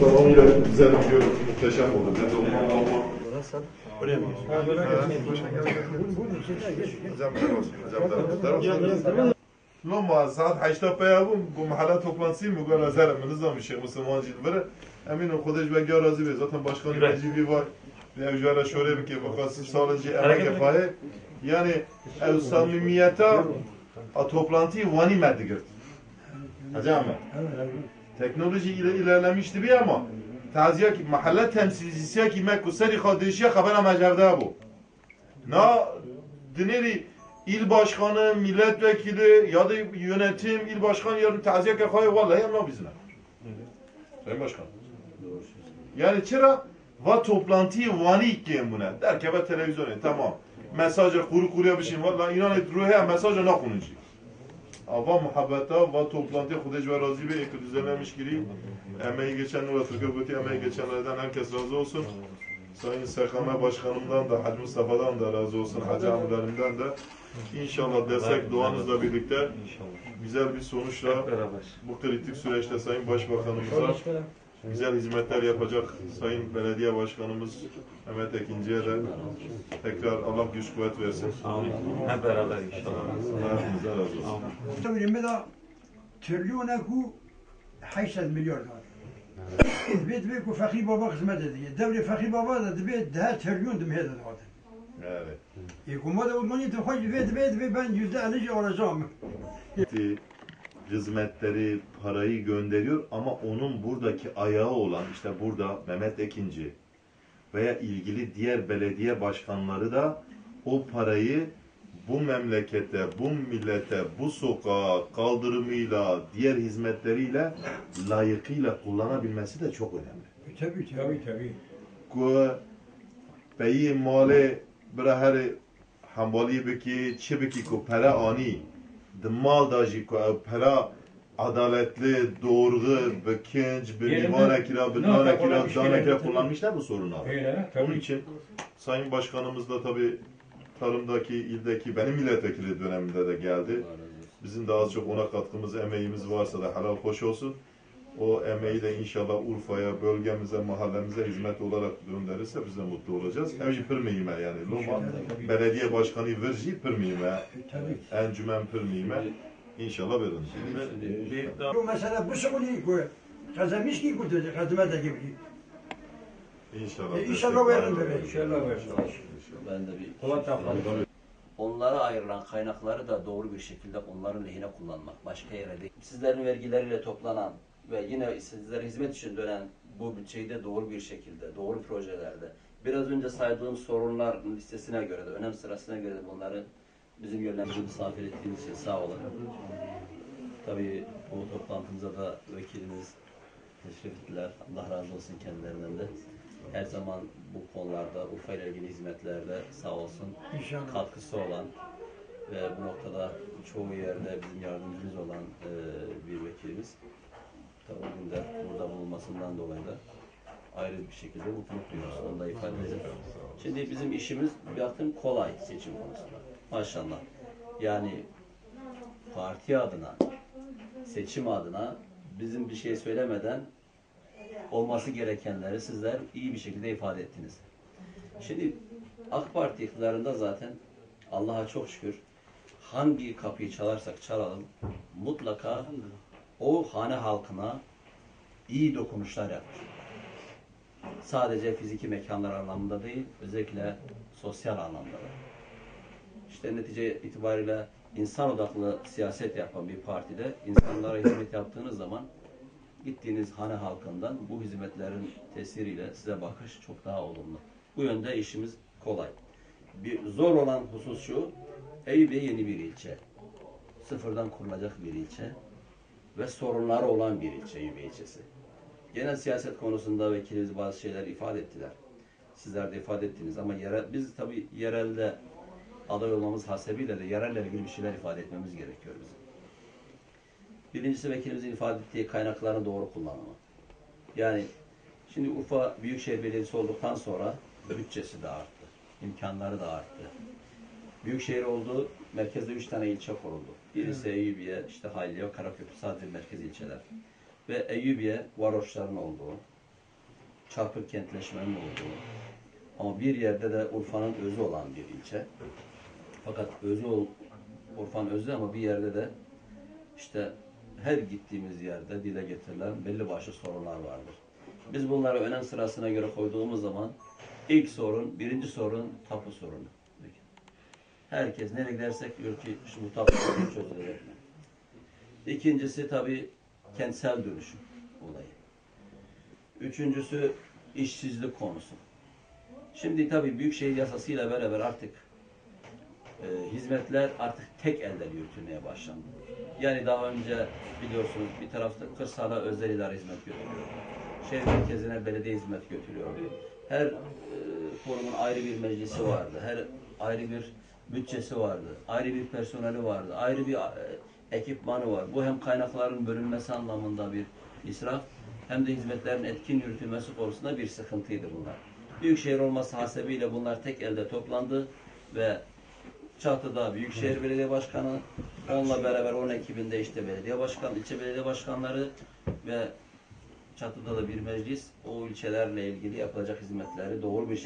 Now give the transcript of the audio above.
Tamamıyla güzel görüntü, muhteşem oldu. Ne de olmam olmam. Buraya mı Hocam der olsun, hocam der olsun. Loma saat 8 paya bu bu mahalle toplantısı mı gol azar mı nizam Şeyh Müslüman cilvere emin ol Kudeş ve razı zaten başkan Necibi var. Ne ücara şöyle bir ki vakası sağlıcı emek yapayı. Yani ev samimiyete teknoloji ile ilerlemişti bir ama taziye ki mahalle temsilcisi ki mek kuseri kardeşiye haber amacavda bu na dineri il başkanı, milletvekili ya da yönetim, il başkanı yarın taziye kafayı vallahi ama bizler. Sayın Başkan. Yani çıra va toplantıyı vani ikkeyin buna. Der ki ben televizyonu tamam. Mesajı kuru kuruya bir şey vallahi inan et ruhe mesajı ne konuşuyor. Ava muhabbeta va toplantı Kudüs ve Razi Bey ki düzenlemiş gibi emeği geçenler ve Türkiye emeği geçenlerden herkes razı olsun. Sayın SKM Başkanımdan da, Hacı Mustafa'dan da razı olsun, Hacı amilerimden de. İnşallah destek duanızla birlikte güzel bir sonuçla Beraber. bu kritik süreçte Sayın Başbakanımıza güzel hizmetler yapacak Sayın Belediye Başkanımız Mehmet Ekinci'ye de tekrar Allah güç kuvvet versin. Amin. Hep beraber inşallah. Allah hepimize razı olsun. Tabii şimdi de trilyona ku 800 milyar dolar. Biz bir ku Fakir Baba hizmet ediyor. Devlet Fakir Baba da bir daha trilyon demeye de zaten. Evet. E kumada uzmaniyeti hoş ve ben yüzde elli olacağım. Hizmetleri, parayı gönderiyor ama onun buradaki ayağı olan işte burada Mehmet Ekinci veya ilgili diğer belediye başkanları da o parayı bu memlekete, bu millete, bu sokağa kaldırımıyla, diğer hizmetleriyle layıkıyla kullanabilmesi de çok önemli. Tabii tabii tabii. ku peyi male bira her hembalî bikî çi bikî ku pere anî di mal da jî ku ew pera adaletli, doğru, bikinç, bir Yerinde- limanekira, bir nanekira, kullanmış, danekira yerinde- kullanmışlar bu sorunları. Öyle Onun tabii. için Sayın Başkanımız da tabii tarımdaki, ildeki, benim milletvekili döneminde de geldi. Bizim de az çok ona katkımız, emeğimiz varsa da helal hoş olsun. O emeği de inşallah Urfa'ya, bölgemize, mahallemize hizmet olarak gönderirse biz de mutlu olacağız. Evci pırmıyime yani. Loma belediye başkanı verci pırmıyime, Tabii. encümen pırmıyime inşallah verin. Bu mesela bu şekilde ku kazanmış ki ku dedi hizmet de gibi. İnşallah. E, inşallah verin. İnşallah versin. Ben de bir Polat Afgan. onlara ayrılan kaynakları da doğru bir şekilde onların lehine kullanmak. Başka yere değil. Sizlerin vergileriyle toplanan ve yine sizlere hizmet için dönen bu bütçeyi de doğru bir şekilde, doğru projelerde, biraz önce saydığım sorunlar listesine göre de, önem sırasına göre de bunları bizim yönlendirip misafir ettiğiniz için sağ olun. Tabii bu toplantımıza da vekilimiz teşrif ettiler. Allah razı olsun kendilerinden de. Her zaman bu konularda, Urfa ile ilgili hizmetlerde sağ olsun İnşallah. katkısı olan ve bu noktada çoğu yerde bizim yardımcımız olan e, bir vekilimiz. Tabii de burada bulunmasından dolayı da ayrı bir şekilde mutluluk duyuyoruz. Onu da ifade edeceğim. Şimdi bizim işimiz bir bakın kolay seçim konusunda. Maşallah. Yani parti adına, seçim adına bizim bir şey söylemeden olması gerekenleri sizler iyi bir şekilde ifade ettiniz. Şimdi AK Parti iktidarında zaten Allah'a çok şükür hangi kapıyı çalarsak çalalım mutlaka o hane halkına iyi dokunuşlar yapmış. Sadece fiziki mekanlar anlamında değil, özellikle sosyal anlamda da. İşte netice itibariyle insan odaklı siyaset yapan bir partide insanlara hizmet yaptığınız zaman gittiğiniz hane halkından bu hizmetlerin tesiriyle size bakış çok daha olumlu. Bu yönde işimiz kolay. Bir zor olan husus şu, Eyüp'e yeni bir ilçe. Sıfırdan kurulacak bir ilçe ve sorunları olan bir ilçe Eyüp ilçesi. Genel siyaset konusunda vekilimiz bazı şeyler ifade ettiler. Sizler de ifade ettiniz ama yerel, biz tabii yerelde aday olmamız hasebiyle de yerelle ilgili bir şeyler ifade etmemiz gerekiyor bizim. Birincisi vekilimizin ifade ettiği kaynakların doğru kullanımı. Yani şimdi Urfa Büyükşehir Belediyesi olduktan sonra bütçesi de arttı. imkanları da arttı. Büyükşehir oldu, merkezde üç tane ilçe kuruldu. Birisi Eyüpiye, işte Hayliye, Karaköprü sadece merkez ilçeler. Ve Eyüpiye varoşların olduğu, çarpık kentleşmenin olduğu ama bir yerde de Urfa'nın özü olan bir ilçe. Fakat özü Urfa'nın özü ama bir yerde de işte her gittiğimiz yerde dile getirilen belli başlı sorunlar vardır. Biz bunları önem sırasına göre koyduğumuz zaman ilk sorun, birinci sorun tapu sorunu. Herkes nereye gidersek diyor ki şu sorunu çözülecek? İkincisi tabii kentsel dönüşüm olayı. Üçüncüsü işsizlik konusu. Şimdi tabii Büyükşehir yasasıyla beraber artık e, hizmetler artık tek elden yürütülmeye başlandı. Yani daha önce biliyorsunuz bir tarafta kırsala özel idare hizmet götürüyor. Şehir merkezine belediye hizmet götürüyordu. Her e, kurumun ayrı bir meclisi vardı. Her ayrı bir bütçesi vardı. Ayrı bir personeli vardı. Ayrı bir e, ekipmanı var. Bu hem kaynakların bölünmesi anlamında bir israf hem de hizmetlerin etkin yürütülmesi konusunda bir sıkıntıydı bunlar. Büyükşehir olması hasebiyle bunlar tek elde toplandı ve Çatı'da Büyükşehir Belediye Başkanı, onunla beraber onun ekibinde işte belediye başkanı, ilçe belediye başkanları ve Çatı'da da bir meclis o ilçelerle ilgili yapılacak hizmetleri doğru bir şekilde